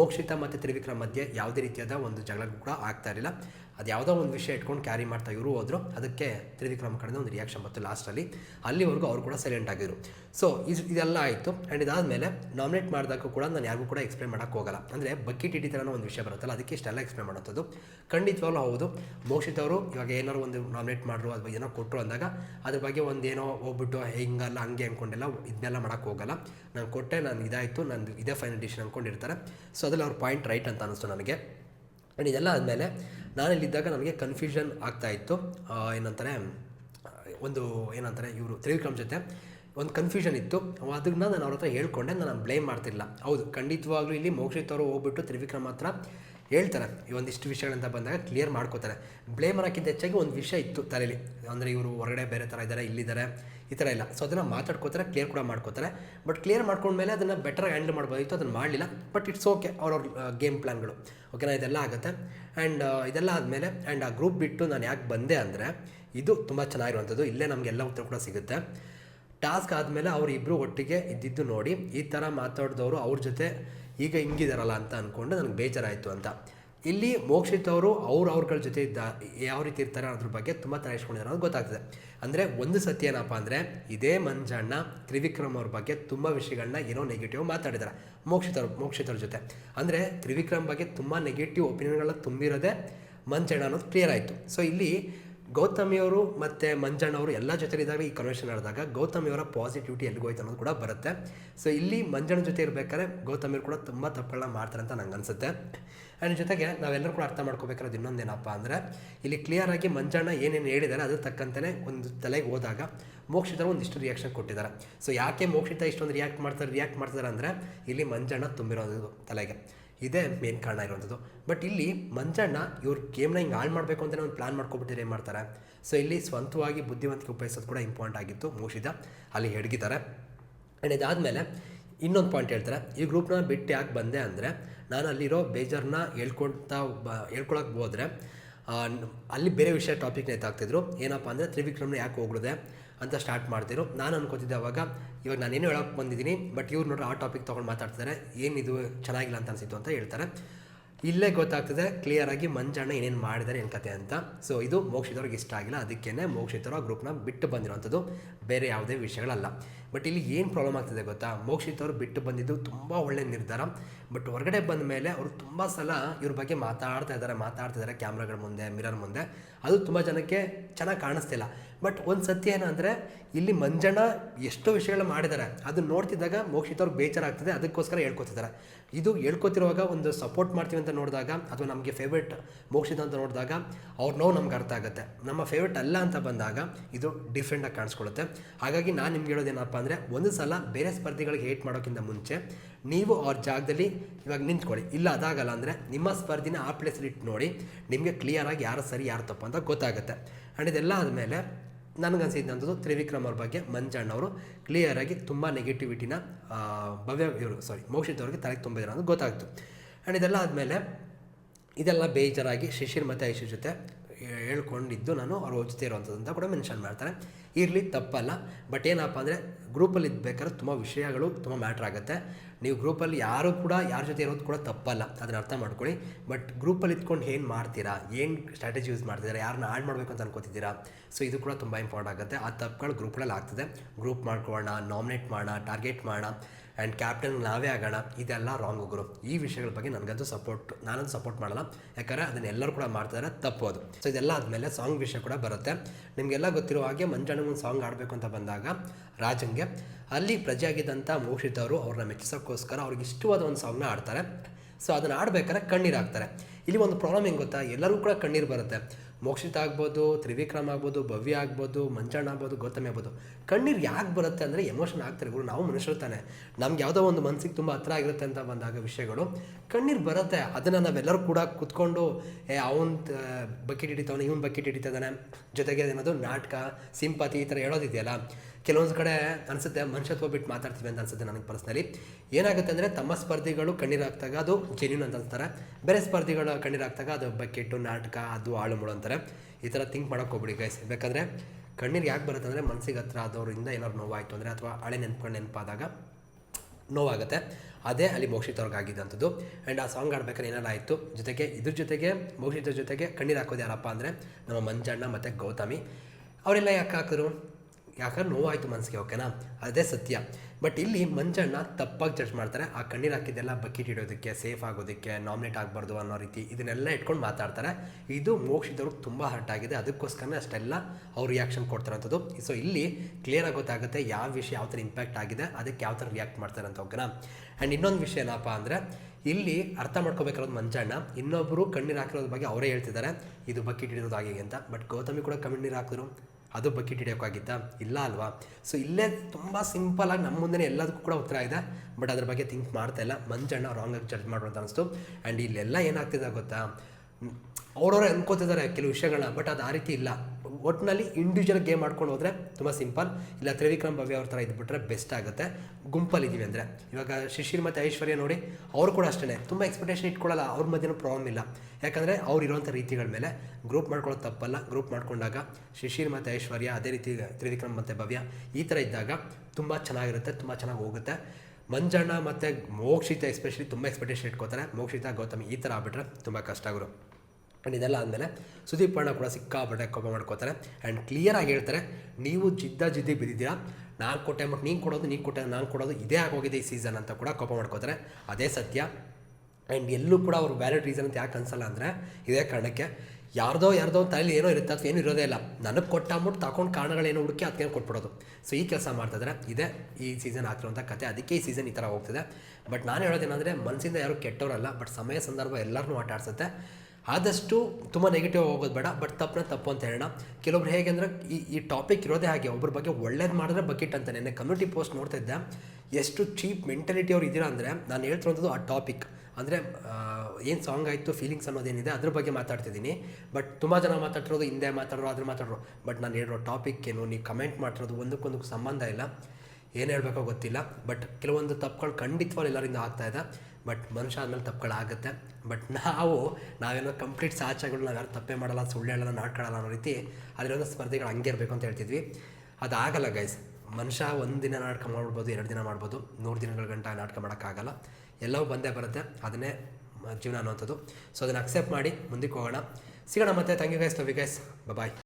ಮೋಕ್ಷಿತ ಮತ್ತು ತ್ರಿವಿಕ್ರಮ ಮಧ್ಯೆ ಯಾವುದೇ ರೀತಿಯಾದ ಒಂದು ಜಗಳ ಕೂಡ ಆಗ್ತಾ ಇರಲಿಲ್ಲ. ಅದು ಯಾವುದೋ ಒಂದು ವಿಷಯ ಇಟ್ಕೊಂಡು ಕ್ಯಾರಿ ಮಾಡ್ತಾ ಇವರು ಹೋದ್ರು. ಅದಕ್ಕೆ ತ್ರಿವಿಕ್ರಮ ಕಡೆಯಿಂದ ಒಂದು ರಿಯಾಕ್ಷನ್ ಬಂತು ಲಾಸ್ಟಲ್ಲಿ ಅಲ್ಲಿವರೆಗೂ ಅವರು ಕೂಡ ಸೈಲೆಂಟ್ ಆಗಿದ್ರು. ಸೊ ಇದು, ಇದೆಲ್ಲ ಆಯಿತು. ಆ್ಯಂಡ್ ಇದಾದಮೇಲೆ ನಾಮಿನೇಟ್ ಮಾಡಿದಾಗ ಕೂಡ ನಾನು ಯಾರಿಗೂ ಕೂಡ ಎಕ್ಸ್ಪ್ಲೇನ್ ಮಾಡೋಕ್ಕೆ ಹೋಗಲ್ಲ. ಅಂದರೆ ಬಕೆಟ್ ಇಡಿ ಥರನೋ ಒಂದು ವಿಷಯ ಬರುತ್ತಲ್ಲ, ಅದಕ್ಕೆ ಇಷ್ಟೆಲ್ಲ ಎಕ್ಸ್ಪ್ಲೇನ್ ಮಾಡೋದು ಖಂಡಿತವಾಗ್ಲೂ ಹೌದು. ಮೋಕ್ಷಿತ್ ಅವರು ಇವಾಗ ಏನಾರು ಒಂದು ನಾಮಿನೇಟ್ ಮಾಡ್ರು ಅಥವಾ ಏನೋ ಕೊಟ್ಟರು ಅಂದಾಗ ಅದ್ರ ಬಗ್ಗೆ ಒಂದು ಏನೋ ಹೋಗ್ಬಿಟ್ಟು ಹಿಂಗಲ್ಲ, ಹಂಗೆ ಅಂದ್ಕೊಂಡೆಲ್ಲ ಇದನ್ನೆಲ್ಲ ಮಾಡೋಕ್ಕೆ ಹೋಗಲ್ಲ. ನಾನು ಕೊಟ್ಟೆ, ನಾನು ಇದಾಯಿತು, ನಾನು ಇದೇ ಫೈನಲ್ ಡಿಸಿಷನ್ ಅಂದ್ಕೊಂಡಿರ್ತಾರೆ ಸೊ ಅದ್ರಲ್ಲಿ ಅವ್ರ ಪಾಯಿಂಟ್ ರೈಟ್ ಅಂತ ಅನಿಸ್ತು ನನಗೆ. ಆ್ಯಂಡ್ ಇದೆಲ್ಲ ಆದಮೇಲೆ ನಾನಿಲ್ಲಿದ್ದಾಗ ನನಗೆ ಕನ್ಫ್ಯೂಷನ್ ಆಗ್ತಾ ಇತ್ತು. ಏನಂತಾರೆ ಒಂದು ಏನಂತಾರೆ ಇವರು ತ್ರಿವಿಕ್ರಮ್ ಜೊತೆ ಒಂದು ಕನ್ಫ್ಯೂಷನ್ ಇತ್ತು. ಅದನ್ನ ನಾನು ಅವ್ರ ಹತ್ರ ಹೇಳ್ಕೊಂಡೆ, ನಾನು ಬ್ಲೇಮ್ ಮಾಡ್ತಿಲ್ಲ ಹೌದು, ಖಂಡಿತವಾಗ್ಲೂ ಇಲ್ಲಿ ಮೋಕ್ಷಿತ್ ಅವರು ಹೋಗ್ಬಿಟ್ಟು ತ್ರಿವಿಕ್ರಮ್ ಹತ್ರ ಹೇಳ್ತಾರೆ. ಈ ಒಂದಿಷ್ಟು ವಿಷಯಗಳಂತ ಬಂದಾಗ ಕ್ಲಿಯರ್ ಮಾಡ್ಕೋತಾರೆ. ಬ್ಲೇಮ್ ಅನ್ನೋಕ್ಕಿಂತ ಹೆಚ್ಚಾಗಿ ಒಂದು ವಿಷಯ ಇತ್ತು ತಲೆಯಲ್ಲಿ ಅಂದರೆ ಇವರು ಹೊರಗಡೆ ಬೇರೆ ಥರ ಇದ್ದಾರೆ ಇಲ್ಲಿದ್ದಾರೆ ಈ ಥರ ಇಲ್ಲ. ಸೊ ಅದನ್ನು ಮಾತಾಡ್ಕೋತಾರೆ ಕ್ಲಿಯರ್ ಕೂಡ ಮಾಡ್ಕೋತಾರೆ. ಬಟ್ ಕ್ಲಿಯರ್ ಮಾಡ್ಕೊಂಡ್ಮೇಲೆ ಅದನ್ನು ಬೆಟರ್ ಹ್ಯಾಂಡಲ್ ಮಾಡ್ಬೋದಿತ್ತು, ಅದನ್ನು ಮಾಡಲಿಲ್ಲ. ಬಟ್ ಇಟ್ಸ್ ಓಕೆ ಅವ್ರವ್ರ ಗೇಮ್ ಪ್ಲ್ಯಾನ್ಗಳು ಓಕೆನಾ ಇದೆಲ್ಲ ಆಗುತ್ತೆ. ಆ್ಯಂಡ್ ಇದೆಲ್ಲ ಆದಮೇಲೆ ಆ್ಯಂಡ್ ಆ ಗ್ರೂಪ್ ಬಿಟ್ಟು ನಾನು ಯಾಕೆ ಬಂದೆ ಅಂದರೆ, ಇದು ತುಂಬ ಚೆನ್ನಾಗಿರುವಂಥದ್ದು. ಇಲ್ಲೇ ನಮಗೆಲ್ಲ ಉತ್ತರ ಕೂಡ ಸಿಗುತ್ತೆ. ಟಾಸ್ಕ್ ಆದಮೇಲೆ ಅವರಿಬ್ಬರು ಒಟ್ಟಿಗೆ ಇದ್ದಿದ್ದು ನೋಡಿ, ಈ ಥರ ಮಾತಾಡಿದವರು ಅವ್ರ ಜೊತೆ ಈಗ ಹಿಂಗಿದಾರಲ್ಲ ಅಂತ ಅಂದ್ಕೊಂಡು ನನಗೆ ಬೇಜಾರಾಯಿತು ಅಂತ. ಇಲ್ಲಿ ಮೋಕ್ಷಿತ್ ಅವರು, ಅವ್ರು ಅವ್ರಗಳ ಜೊತೆ ಇದ್ದ, ಯಾವ ರೀತಿ ಇರ್ತಾರೆ ಅದ್ರ ಬಗ್ಗೆ ತುಂಬ ತಲೆ ಇಸ್ಕೊಂಡಿದ್ದಾರೆ ಅನ್ನೋದು ಗೊತ್ತಾಗ್ತದೆ. ಅಂದರೆ ಒಂದು ಸತ್ಯ ಏನಪ್ಪ ಅಂದರೆ, ಇದೇ ಮಂಜಣ್ಣ, ತ್ರಿವಿಕ್ರಮ್ ಅವ್ರ ಬಗ್ಗೆ ತುಂಬ ವಿಷಯಗಳನ್ನ ಏನೋ ನೆಗೆಟಿವ್ ಮಾತಾಡಿದ್ದಾರೆ ಮೋಕ್ಷಿತ್ ಮೋಕ್ಷಿತವ್ರ ಮೋಕ್ಷಿತ್ ಅವ್ರ ಜೊತೆ. ಅಂದರೆ ತ್ರಿವಿಕ್ರಮ್ ಬಗ್ಗೆ ತುಂಬ ನೆಗೆಟಿವ್ ಒಪಿನಿಯನ್ಗಳನ್ನ ತುಂಬಿರೋದೇ ಮಂಜಣ್ಣ ಅನ್ನೋದು ಕ್ಲಿಯರ್ ಆಯಿತು. ಸೊ ಇಲ್ಲಿ ಗೌತಮಿಯವರು ಮತ್ತು ಮಂಜಣ್ಣವರು ಎಲ್ಲ ಜೊತೆಲಿದ್ದಾಗ ಈ ಕನ್ವರ್ಷನ್ ನಡೆದಾಗ ಗೌತಮಿಯವರ ಪಾಸಿಟಿವಿಟಿ ಎಲ್ಲಿಗೆ ಹೋಯ್ತು ಅನ್ನೋದು ಕೂಡ ಬರುತ್ತೆ. ಸೊ ಇಲ್ಲಿ ಮಂಜಣ್ಣ ಜೊತೆ ಇರಬೇಕಾದ್ರೆ ಗೌತಮಿಯವರು ಕೂಡ ತುಂಬ ತಪ್ಪುಗಳನ್ನ ಮಾಡ್ತಾರೆ ಅಂತ ನಂಗೆ ಅನಿಸುತ್ತೆ. ಅದ್ರ ಜೊತೆಗೆ ನಾವೆಲ್ಲರೂ ಕೂಡ ಅರ್ಥ ಮಾಡ್ಕೋಬೇಕಾದ್ರೆ ಇನ್ನೊಂದೇನಪ್ಪ ಅಂದರೆ, ಇಲ್ಲಿ ಕ್ಲಿಯರಾಗಿ ಮಂಜಣ್ಣ ಏನೇನು ಹೇಳಿದ್ದಾರೆ ಅದ್ರ ತಕ್ಕಂತೆಯೇ ಒಂದು ತಲೆಗೆ ಹೋದಾಗ ಮೋಕ್ಷಿತ ಒಂದಿಷ್ಟು ರಿಯಾಕ್ಷನ್ ಕೊಟ್ಟಿದ್ದಾರೆ. ಸೊ ಯಾಕೆ ಮೋಕ್ಷಿತ ಇಷ್ಟೊಂದು ರಿಯಾಕ್ಟ್ ಮಾಡ್ತಾರೆ ರಿಯಾಕ್ಟ್ ಮಾಡ್ತಾರೆ ಅಂದರೆ ಇಲ್ಲಿ ಮಂಜಣ್ಣ ತುಂಬಿರೋದು ತಲೆಗೆ. ಇದೇ ಮೇನ್ ಕಾರಣ ಇರುವಂಥದ್ದು. ಬಟ್ ಇಲ್ಲಿ ಮಂಜಣ್ಣ ಇವ್ರ ಗೇಮ್ನ ಹಿಂಗೆ ಹಾಳು ಮಾಡಬೇಕು ಅಂತಲೇ ಒಂದು ಪ್ಲಾನ್ ಮಾಡ್ಕೊಬಿಟ್ಟಿದ್ರೆ ಏನು ಮಾಡ್ತಾರೆ? ಸೊ ಇಲ್ಲಿ ಸ್ವಂತವಾಗಿ ಬುದ್ಧಿವಂತಿಕೆ ಉಪಯೋಗಿಸೋದು ಕೂಡ ಇಂಪಾರ್ಟೆಂಟ್ ಆಗಿತ್ತು ಮೂಷಿದ ಅಲ್ಲಿ ಹೆಡ್ಗಿದ್ದಾರೆ. ಆ್ಯಂಡ್ ಇದಾದಮೇಲೆ ಇನ್ನೊಂದು ಪಾಯಿಂಟ್ ಹೇಳ್ತಾರೆ. ಈ ಗ್ರೂಪ್ನ ಬಿಟ್ಟು ಯಾಕೆ ಬಂದೆ ಅಂದರೆ, ನಾನು ಅಲ್ಲಿರೋ ಬೇಜಾರನ್ನ ಹೇಳ್ಕೊಳ್ತಾ ಬ ಹೇಳ್ಕೊಳಕ್ಕೆ ಹೋದರೆ ಅಲ್ಲಿ ಬೇರೆ ವಿಷಯ ಟಾಪಿಕ್ನ ಎತ್ತಾಗ್ತಿದ್ರು ಏನಪ್ಪ ಅಂದರೆ ತ್ರಿವಿಕ್ರಮ್ನ ಯಾಕೆ ಹೋಗ್ಲಿದೆ ಅಂತ ಸ್ಟಾರ್ಟ್ ಮಾಡ್ತಿರು ನಾನು ಅನ್ಕೋತಿದ್ದೆ ಅವಾಗ, ಇವಾಗ ನಾನೇನು ಹೇಳೋಕೆ ಬಂದಿದ್ದೀನಿ ಬಟ್ ಇವ್ರು ನೋಡ್ರಿ ಆ ಟಾಪಿಕ್ ತೊಗೊಂಡು ಮಾತಾಡ್ತಿದ್ದಾರೆ ಏನಿದು, ಚೆನ್ನಾಗಿಲ್ಲ ಅಂತ ಅನಿಸಿತ್ತು ಅಂತ ಹೇಳ್ತಾರೆ. ಇಲ್ಲೇ ಗೊತ್ತಾಗ್ತದೆ ಕ್ಲಿಯರಾಗಿ ಮಂಜಣ್ಣ ಏನೇನು ಮಾಡಿದ್ದಾರೆ ಏನು ಕತೆ ಅಂತ. ಸೊ ಇದು ಮೋಕ್ಷಿತವ್ರಿಗೆ ಇಷ್ಟ ಆಗಿಲ್ಲ ಅದಕ್ಕೇ ಮೋಕ್ಷಿತರು ಆ ಗ್ರೂಪ್ನ ಬಿಟ್ಟು ಬಂದಿರೋವಂಥದ್ದು. ಬೇರೆ ಯಾವುದೇ ವಿಷಯಗಳಲ್ಲ. ಬಟ್ ಇಲ್ಲಿ ಏನು ಪ್ರಾಬ್ಲಮ್ ಆಗ್ತಿದೆ ಗೊತ್ತಾ? ಮೋಕ್ಷಿತ್ ಅವರು ಬಿಟ್ಟು ಬಂದಿದ್ದು ತುಂಬ ಒಳ್ಳೆ ನಿರ್ಧಾರ. ಬಟ್ ಹೊರಗಡೆ ಬಂದ ಮೇಲೆ ಅವರು ತುಂಬ ಸಲ ಇವ್ರ ಬಗ್ಗೆ ಮಾತಾಡ್ತಾ ಇದ್ದಾರೆ ಮಾತಾಡ್ತಾ ಇದ್ದಾರೆ ಕ್ಯಾಮ್ರಾಗಳ ಮುಂದೆ, ಮಿರರ್ ಮುಂದೆ. ಅದು ತುಂಬ ಜನಕ್ಕೆ ಚೆನ್ನಾಗಿ ಕಾಣಿಸ್ತಿಲ್ಲ. ಬಟ್ ಒಂದು ಸತ್ಯ ಏನಂದರೆ ಇಲ್ಲಿ ಮಂಜಣ್ಣ ಎಷ್ಟೋ ವಿಷಯಗಳು ಮಾಡಿದ್ದಾರೆ. ಅದನ್ನ ನೋಡ್ತಿದ್ದಾಗ ಮೋಕ್ಷಿತವ್ರಿಗೆ ಬೇಜಾರಾಗ್ತದೆ, ಅದಕ್ಕೋಸ್ಕರ ಹೇಳ್ಕೊತಿದ್ದಾರೆ. ಇದು ಹೇಳ್ಕೊತಿರುವಾಗ ಒಂದು ಸಪೋರ್ಟ್ ಮಾಡ್ತೀವಿ ಅಂತ ನೋಡಿದಾಗ, ಅಥವಾ ನಮಗೆ ಫೇವ್ರೇಟ್ ಮೋಕ್ಷಿತ ಅಂತ ನೋಡಿದಾಗ, ಅವ್ರ ನೋವು ನಮ್ಗೆ ಅರ್ಥ ಆಗುತ್ತೆ. ನಮ್ಮ ಫೇವ್ರೇಟ್ ಅಲ್ಲ ಅಂತ ಬಂದಾಗ, ಇದು ಡಿಫ್ರೆಂಟಾಗಿ ಕಾಣಿಸ್ಕೊಳ್ಳುತ್ತೆ. ಹಾಗಾಗಿ ನಾನು ನಿಮ್ಗೆ ಹೇಳೋದೇನಪ್ಪ ಅಂದರೆ ಒಂದು ಸಲ ಬೇರೆ ಸ್ಪರ್ಧಿಗಳಿಗೆ ಹೇಟ್ ಮಾಡೋಕ್ಕಿಂತ ಮುಂಚೆ ನೀವು ಅವ್ರ ಜಾಗದಲ್ಲಿ ಇವಾಗ ನಿಂತ್ಕೊಳ್ಳಿ. ಇಲ್ಲ ಅದಾಗಲ್ಲ ಅಂದರೆ ನಿಮ್ಮ ಸ್ಪರ್ಧಿನ ಆ ಪ್ಲೇಸಲ್ಲಿ ಇಟ್ಟು ನೋಡಿ, ನಿಮಗೆ ಕ್ಲಿಯರಾಗಿ ಯಾರು ಸರಿ, ಯಾರು ತಪ್ಪು ಅಂತ ಗೊತ್ತಾಗುತ್ತೆ. ಆ್ಯಂಡ್ ಇದೆಲ್ಲ ಆದಮೇಲೆ ನನಗನ್ಸಿದ್ದಂಥದ್ದು ತ್ರಿವಿಕ್ರಮ್ ಅವ್ರ ಬಗ್ಗೆ ಮಂಜಣ್ಣ ಅವರು ಕ್ಲಿಯರಾಗಿ ತುಂಬ ನೆಗೆಟಿವಿಟಿನ ಭವ್ಯ ಇವರು ಸಾರಿ ಮೋಕ್ಷಿತ್ ಅವ್ರಿಗೆ ತಲೆಗೆ ತುಂಬಿದ್ರು ಅಂತ ಗೊತ್ತಾಗ್ತು. ಆ್ಯಂಡ್ ಇದೆಲ್ಲ ಆದಮೇಲೆ ಇದೆಲ್ಲ ಬೇಜಾರಾಗಿ ಶಿಶಿರ್ ಮತ್ತು ಐಶಿ ಜೊತೆ ಹೇಳ್ಕೊಂಡಿದ್ದು ನಾನು ಅವ್ರು ಜೊತೆ ಇರುವಂಥದ್ದು ಅಂತ ಕೂಡ ಮೆನ್ಷನ್ ಮಾಡ್ತಾರೆ. ಇರಲಿ ತಪ್ಪಲ್ಲ. ಬಟ್ ಏನಪ್ಪ ಅಂದರೆ ಗ್ರೂಪಲ್ಲಿ ಇದ್ಬೇಕಾದ್ರೆ ತುಂಬ ವಿಷಯಗಳು ತುಂಬ ಮ್ಯಾಟ್ರ್ ಆಗುತ್ತೆ. ನೀವು ಗ್ರೂಪಲ್ಲಿ ಯಾರು ಕೂಡ, ಯಾರ ಜೊತೆ ಇರೋದು ಕೂಡ ತಪ್ಪಲ್ಲ. ಅದನ್ನ ಅರ್ಥ ಮಾಡ್ಕೊಳ್ಳಿ. ಬಟ್ ಗ್ರೂಪಲ್ಲಿ ಇದ್ಕೊಂಡು ಏನು ಮಾಡ್ತೀರಾ? ಏನು ಸ್ಟ್ರಾಟಜಿ ಯೂಸ್ ಮಾಡ್ತಿದ್ದೀರಾ? ಯಾರನ್ನ ಆ್ಯಡ್ ಮಾಡಬೇಕು ಅಂತ ಅನ್ಕೋತಿದ್ದೀರಾ? ಸೊ ಇದು ಕೂಡ ತುಂಬ ಇಂಪಾರ್ಟೆಂಟ್ ಆಗುತ್ತೆ. ಆ ತಪ್ಪುಗಳು ಗ್ರೂಪ್ಗಳಲ್ಲಿ ಆಗ್ತದೆ. ಗ್ರೂಪ್ ಮಾಡ್ಕೊಳ್ಳೋಣ ನಾಮಿನೇಟ್ ಮಾಡೋಣ ಟಾರ್ಗೆಟ್ ಮಾಡೋಣ. ಆ್ಯಂಡ್ ಕ್ಯಾಪ್ಟನ್ ನಾವೇ ಆಗೋಣ, ಇದೆಲ್ಲ ರಾಂಗ್ ಗುರು ಈ ವಿಷಯಗಳ ಬಗ್ಗೆ ನನಗಂತೂ ಸಪೋರ್ಟ್ ನಾನಂತೂ ಸಪೋರ್ಟ್ ಮಾಡಲ್ಲ. ಯಾಕಂದರೆ ಅದನ್ನ ಎಲ್ಲರೂ ಕೂಡ ಮಾಡ್ತಾರೆ ಅದು. ಸೊ ಇದೆಲ್ಲ ಆದಮೇಲೆ ಸಾಂಗ್ ವಿಷಯ ಕೂಡ ಬರುತ್ತೆ. ನಿಮಗೆಲ್ಲ ಗೊತ್ತಿರೋ ಹಾಗೆ ಒಂದು ಸಾಂಗ್ ಆಡಬೇಕು ಅಂತ ಬಂದಾಗ, ರಾಜಂಗೆ, ಅಲ್ಲಿ ಪ್ರಜೆಯಾಗಿದ್ದಂಥ ಮೋಕ್ಷಿತ್ ಅವರು ಅವ್ರನ್ನ ಮೆಚ್ಚಿಸೋಕ್ಕೋಸ್ಕರ ಅವ್ರಿಗೆ ಇಷ್ಟವಾದ ಒಂದು ಸಾಂಗ್ನ ಆಡ್ತಾರೆ ಸೊ ಅದನ್ನು ಆಡಬೇಕಾದ್ರೆ ಕಣ್ಣೀರು ಹಾಕ್ತಾರೆ. ಇಲ್ಲಿ ಒಂದು ಪ್ರಾಬ್ಲಮ್ ಹೆಂಗೆ ಗೊತ್ತಾ? ಎಲ್ಲರೂ ಕೂಡ ಕಣ್ಣೀರು ಬರುತ್ತೆ. ಮೋಕ್ಷಿತ್ ಆಗ್ಬೋದು, ತ್ರಿವಿಕ್ರಮ ಆಗ್ಬೋದು, ಭವ್ಯ ಆಗ್ಬೋದು ಮಂಜಣ್ಣ ಆಗ್ಬೋದು, ಗೌತಮಿ ಆಗ್ಬೋದು. ಕಣ್ಣೀರು ಯಾಕೆ ಬರುತ್ತೆ ಅಂದರೆ ಎಮೋಷನ್ ಆಗ್ತಾರೆ ಗುರು, ನಾವು ಮನುಷ್ಯರು ತಾನೆ. ನಮ್ಗೆ ಯಾವುದೋ ಒಂದು ಮನಸ್ಸಿಗೆ ತುಂಬ ಹತ್ರ ಆಗಿರುತ್ತೆ ಅಂತ ಬಂದಾಗ ವಿಷಯಗಳು. ಕಣ್ಣೀರು ಬರುತ್ತೆ, ಅದನ್ನು ನಾವೆಲ್ಲರೂ ಕೂಡ ಕುತ್ಕೊಂಡು, ಏ, ಅವನ ಬಕೆಟ್ ಹಿಡಿತವನು, ಇವನು ಬಕೆಟ್ ಹಿಡಿತಿದ್ದಾನೆ ಜೊತೆಗೆ ಅದೇನದು ನಾಟಕ, ಸಿಂಪತಿ ಈ ಥರ ಹೇಳೋದಿದೆಯಲ್ಲ. ಕೆಲವೊಂದು ಕಡೆ ಅನಿಸುತ್ತೆ ಮನುಷ್ಯತ್ವ ಬಿಟ್ಟು ಮಾತಾಡ್ತೀವಿ ಅಂತ ಅನ್ಸುತ್ತೆ ನನಗೆ ಪರ್ಸ್ನಲಿ ಏನಾಗುತ್ತೆ ಅಂದರೆ ತಮ್ಮ ಸ್ಪರ್ಧಿಗಳು ಕಣ್ಣೀರು ಹಾಕ್ದಾಗ ಅದು ಜೆನ್ಯೂನ್ ಅಂತ ಅಂತಾರೆ. ಬೇರೆ ಸ್ಪರ್ಧಿಗಳು ಕಣ್ಣೀರು ಹಾಕ್ದಾಗ ಅದು ಬಕೆಟ್ಟು ನಾಟಕ, ಅದು ಆಳು ಮುಳು ಅಂತಾರೆ. ಈ ಥರ ಥಿಂಕ್ ಮಾಡೋಕೆ ಹೋಗ್ಬಿಡಿ ಗೈಸ್ ಬೇಕಾದರೆ ಕಣ್ಣೀರು ಯಾಕೆ ಬರುತ್ತೆ ಅಂದರೆ ಮನಸ್ಸಿಗೆ ಹತ್ರ ಆದವರಿಂದ ಏನಾದ್ರು ನೋವಾಯಿತು ಅಂದರೆ ಅಥವಾ ಹಳೆ ನೆನ್ಪುಗಳು ನೆನಪಾದಾಗ ನೋವಾಗುತ್ತೆ. ಅದೇ ಅಲ್ಲಿ ಮೋಕ್ಷಿತ್ ಅವ್ರಿಗೆ ಆಗಿದ್ದಂಥದ್ದು ಆ್ಯಂಡ್ ಆ ಸಾಂಗ್ ಆಡ್ಬೇಕಾದ್ರೆ ಏನೆಲ್ಲ ಆಯಿತು? ಜೊತೆಗೆ ಇದ್ರ ಜೊತೆಗೆ ಮೋಕ್ಷಿತ ಜೊತೆಗೆ ಕಣ್ಣೀರು ಹಾಕೋದು ಯಾರಪ್ಪ ಅಂದರೆ ನಮ್ಮ ಮಂಜಣ್ಣ ಮತ್ತು ಗೌತಮಿ. ಅವರೆಲ್ಲ ಯಾಕೆ ಹಾಕಿದ್ರು? ಯಾಕಂದ್ರೆ ನೋವಾಯಿತು ಮನಸ್ಸಿಗೆ ಓಕೆನಾ? ಅದೇ ಸತ್ಯ. ಬಟ್ ಇಲ್ಲಿ ಮಂಜಣ್ಣ ತಪ್ಪಾಗಿ ಜಡ್ಜ್ ಮಾಡ್ತಾರೆ. ಆ ಕಣ್ಣೀರು ಹಾಕಿದ್ದೆಲ್ಲ ಬಕೆಟ್ ಇಡೋದಕ್ಕೆ ಸೇಫ್ ಆಗೋದಕ್ಕೆ ನಾಮಿನೇಟ್ ಆಗಬಾರ್ದು ಅನ್ನೋ ರೀತಿ ಇದನ್ನೆಲ್ಲ ಇಟ್ಕೊಂಡು ಮಾತಾಡ್ತಾರೆ. ಇದು ಮೋಕ್ಷಿದವ್ರಿಗೆ ತುಂಬ ಹರ್ಟ್ ಆಗಿದೆ. ಅದಕ್ಕೋಸ್ಕರನೇ ಅಷ್ಟೆಲ್ಲ ಅವ್ರು ರಿಯಾಕ್ಷನ್ ಕೊಡ್ತಾರಂಥದ್ದು ಸೊ ಇಲ್ಲಿ ಕ್ಲಿಯರಾಗಿ ಗೊತ್ತಾಗುತ್ತೆ ಯಾವ ವಿಷಯ ಯಾವ ಥರ ಇಂಪ್ಯಾಕ್ಟ್ ಆಗಿದೆ, ಅದಕ್ಕೆ ಯಾವ ಥರ ರಿಯಾಕ್ಟ್ ಮಾಡ್ತಾರೆ ಅಂತ, ಓಕೆನಾ? ಆ್ಯಂಡ್ ಇನ್ನೊಂದು ವಿಷಯ ಏನಪ್ಪ ಅಂದರೆ, ಇಲ್ಲಿ ಅರ್ಥ ಮಾಡ್ಕೋಬೇಕಾರೋದು ಮಂಜಣ್ಣ. ಇನ್ನೊಬ್ಬರು ಕಣ್ಣೀರು ಹಾಕಿರೋದ್ರ ಬಗ್ಗೆ ಅವರೇ ಹೇಳ್ತಿದ್ದಾರೆ. ಇದು ಬಕೆಟ್ ಹಿಡಿಯೋದು ಹಾಗೆ ಅಂತ. ಬಟ್ ಗೌತಮಿ ಕೂಡ ಕಣ್ಣೀರು ಹಾಕಿದ್ರು. ಅದು ಬಕೆಟ್ ಹಿಡಿಯೋಕ್ಕಾಗಿದ್ದ ಇಲ್ಲ ಅಲ್ವಾ? ಸೊ ಇಲ್ಲೇ ತುಂಬ ಸಿಂಪಲಾಗಿ ನಮ್ಮ ಮುಂದೆ ಎಲ್ಲದಕ್ಕೂ ಕೂಡ ಉತ್ತರ ಇದೆ. ಬಟ್ ಅದ್ರ ಬಗ್ಗೆ ಥಿಂಕ್ ಮಾಡ್ತಾ ಇಲ್ಲ. ಮಂಜಣ್ಣ ರಾಂಗಾಗಿ ಜಡ್ಜ್ ಮಾಡೋದು ಅನಿಸ್ತು. ಆ್ಯಂಡ್ ಇಲ್ಲೆಲ್ಲ ಏನಾಗ್ತಿದೆ ಗೊತ್ತಾ? ಅವ್ರವ್ರೆ ಅಂದ್ಕೋತಿದ್ದಾರೆ ಕೆಲವು ವಿಷಯಗಳನ್ನ ಬಟ್ ಅದು ಆ ರೀತಿ ಇಲ್ಲ. ಒಟ್ಟಿನಲ್ಲಿ ಇಂಡಿವಿಜುವಲ್ ಗೇಮ್ ಮಾಡ್ಕೊಂಡು ಹೋದರೆ ತುಂಬ ಸಿಂಪಲ್ ಇಲ್ಲ ತ್ರಿವಿಕ್ರಮ್ ಭವ್ಯ ಅವ್ರ ಥರ ಇದ್ಬಿಟ್ರೆ ಬೆಸ್ಟ್ ಆಗುತ್ತೆ. ಗುಂಪಲ್ಲಿ ಇದೀವಿ ಅಂದರೆ. ಇವಾಗ ಶಿಶಿರ್ ಮತ್ತು ಐಶ್ವರ್ಯ ನೋಡಿ, ಅವರು ಕೂಡ ಅಷ್ಟೇ ತುಂಬ ಎಕ್ಸ್ಪೆಕ್ಟೇಷನ್ ಇಟ್ಕೊಳ್ಳಲ್ಲ ಅವ್ರ ಮಧ್ಯೆನೂ ಪ್ರಾಬ್ಲಮ್ ಇಲ್ಲ. ಯಾಕಂದರೆ ಅವ್ರು ಇರುವಂಥ ರೀತಿಗಳ ಮೇಲೆ ಗ್ರೂಪ್ ಮಾಡ್ಕೊಳ್ಳೋದು ತಪ್ಪಲ್ಲ. ಗ್ರೂಪ್ ಮಾಡ್ಕೊಂಡಾಗ ಶಿಶಿರ್ ಮತ್ತು ಐಶ್ವರ್ಯ, ಅದೇ ರೀತಿ ತ್ರಿವಿಕ್ರಮ್ ಮತ್ತು ಭವ್ಯ ಈ ಥರ ಇದ್ದಾಗ ತುಂಬ ಚೆನ್ನಾಗಿರುತ್ತೆ, ತುಂಬ ಚೆನ್ನಾಗಿ ಹೋಗುತ್ತೆ. ಮಂಜಣ್ಣ ಮತ್ತು ಮೋಕ್ಷಿತ ಎಸ್ಪೆಷಲಿ ತುಂಬ ಎಕ್ಸ್ಪೆಕ್ಟೇಷನ್ ಇಟ್ಕೋತಾರೆ. ಮೋಕ್ಷಿತ, ಗೌತಮಿ ಈ ಥರ ಆಗ್ಬಿಟ್ರೆ ತುಂಬ ಕಷ್ಟ ಆಗೋರು ಆ್ಯಂಡ್ ಇದೆಲ್ಲ ಆದಮೇಲೆ ಸುದೀಪ್ ಅಣ್ಣ ಕೂಡ ಸಿಕ್ಕಾಪಟ್ಟೆ ಕೋಪ ಮಾಡ್ಕೋತಾರೆ ಆ್ಯಂಡ್ ಕ್ಲಿಯರಾಗಿ ಹೇಳ್ತಾರೆ, ನೀವು ಜಿದ್ದ ಜಿದ್ದಿ ಬಿದ್ದಿದ್ದೀರಾ? ನಾನು ಕೊಟ್ಟೆ ಬಟ್ ನೀನು ಕೊಡೋದು, ನೀನು ಕೊಟ್ಟೆ, ನಾನು ಕೊಡೋದು ಇದೇ ಆಗೋಗಿದೆ ಈ ಸೀಸನ್ ಅಂತ ಕೂಡ ಕೋಪ ಮಾಡ್ಕೋತಾರೆ ಅದೇ ಸತ್ಯ. ಆ್ಯಂಡ್ ಎಲ್ಲೂ ಕೂಡ ಅವ್ರು ವ್ಯಾಲಿಡ್ ರೀಸನ್ ಅಂತ ಯಾಕೆ ಅನ್ಸಲ್ಲ ಅಂದರೆ, ಇದೇ ಕಾರಣಕ್ಕೆ ಯಾರ್ದೋ ಯಾರ್ದೋ ತಲೆಯಲ್ಲಿ ಏನೋ ಇರುತ್ತೆ, ಅಥವಾ ಏನೂ ಇರೋದೇ ಇಲ್ಲ. ನನಗೆ ಕೊಟ್ಟ ಅಮೌಂಟ್ ತಗೊಂಡು ಕಾರಣಗಳೇನೋ ಹುಡುಕಿ ಅದಕ್ಕೆ ಕೊಟ್ಬಿಡೋದು. ಸೊ ಈ ಕೆಲಸ ಮಾಡ್ತಿದ್ರೆ ಇದೇ ಈ ಸೀಸನ್ ಆಗ್ತಿರುವಂಥ ಕತೆ. ಅದಕ್ಕೆ ಈ ಸೀಸನ್ ಈ ಥರ ಹೋಗ್ತಿದೆ. ಬಟ್ ನಾನು ಹೇಳೋದೇನೆಂದರೆ ಮನಸ್ಸಿಂದ ಯಾರು ಕೆಟ್ಟವರಲ್ಲ ಬಟ್ ಸಮಯ, ಸಂದರ್ಭ ಎಲ್ಲರನ್ನೂ ಆಟ ಆಡ್ಸುತ್ತೆ. ಆದಷ್ಟು ತುಂಬ ನೆಗೆಟಿವ್ ಹೋಗೋದು ಬೇಡ ಬಟ್ ತಪ್ಪನ್ನ ತಪ್ಪು ಅಂತ ಹೇಳೋಣ. ಕೆಲವೊಬ್ರು ಹೇಗೆ ಅಂದರೆ, ಈ ಈ ಟಾಪಿಕ್ ಇರೋದೇ ಹಾಗೆ ಒಬ್ಬರ ಬಗ್ಗೆ ಒಳ್ಳೇದು ಮಾಡಿದ್ರೆ ಬಕೆಟ್ ಅಂತ ನೆನ್ನೆ ಕಮ್ಯುನಿಟಿ ಪೋಸ್ಟ್ ನೋಡ್ತಾ ಇದ್ದೆ. ಎಷ್ಟು ಚೀಪ್ ಮೆಂಟಾಲಿಟಿ ಅವ್ರು ಇದ್ದೀರಾ ಅಂದರೆ, ನಾನು ಹೇಳ್ತಿರೋದು ಆ ಟಾಪಿಕ್ ಅಂದರೆ ಏನು ಸಾಂಗ್ ಆಯಿತು ಫೀಲಿಂಗ್ಸ್ ಅನ್ನೋದೇನಿದೆ, ಅದ್ರ ಬಗ್ಗೆ ಮಾತಾಡ್ತಿದ್ದೀನಿ ಬಟ್ ತುಂಬ ಜನ ಮಾತಾಡ್ತಿರೋದು ಹಿಂದೆ ಮಾತಾಡೋರು ಅದ್ರ ಮಾತಾಡೋರು. ಬಟ್ ನಾನು ಹೇಳಿರೋ ಟಾಪಿಕ್ ಏನು, ನೀವು ಕಮೆಂಟ್ ಮಾಡ್ತಿರೋದು ಒಂದಕ್ಕೊಂದಕ್ಕೆ ಸಂಬಂಧ ಇಲ್ಲ. ಏನು ಹೇಳಬೇಕೋ ಗೊತ್ತಿಲ್ಲ. ಬಟ್ ಕೆಲವೊಂದು ತಪ್ಪುಗಳು ಖಂಡಿತವಾಗಿ ಎಲ್ಲರಿಂದ ಆಗ್ತಾಯಿದೆ ಬಟ್ ಮನುಷ್ಯ ಆದಮೇಲೆ ತಪ್ಪುಗಳಾಗುತ್ತೆ. ಬಟ್ ನಾವು, ನಾವೇನೋ ಕಂಪ್ಲೀಟ್ ಸಾಚಾಗಳು ನಾವು ಯಾರು ತಪ್ಪೇ ಮಾಡಲ್ಲ, ಸುಳ್ಳು ಹೇಳಲ್ಲ ನಾಟ್ಕೊಳ್ಳಲ್ಲ ಅನ್ನೋ ರೀತಿ ಅದರಿಂದ ಸ್ಪರ್ಧೆಗಳು ಹಂಗೆ ಇರಬೇಕು ಅಂತ ಹೇಳ್ತಿದ್ವಿ. ಅದಾಗಲ್ಲ ಗೈಸ್ ಮನುಷ್ಯ ಒಂದು ದಿನ ನಾಟಕ ಮಾಡ್ಬೋದು, ಎರಡು ದಿನ ಮಾಡ್ಬೋದು, ನೂರು ದಿನಗಳ ಗಂಟ ನಾಟಕ ಮಾಡೋಕ್ಕಾಗಲ್ಲ. ಎಲ್ಲವೂ ಬಂದೇ ಬರುತ್ತೆ, ಅದನ್ನೇ ಜೀವನ ಅನ್ನುವಂಥದ್ದು. ಸೊ ಅದನ್ನು ಅಕ್ಸೆಪ್ಟ್ ಮಾಡಿ, ಮುಂದಕ್ಕೆ ಹೋಗೋಣ. ಸಿಗೋಣ ಮತ್ತೆ thank you guys love guys bye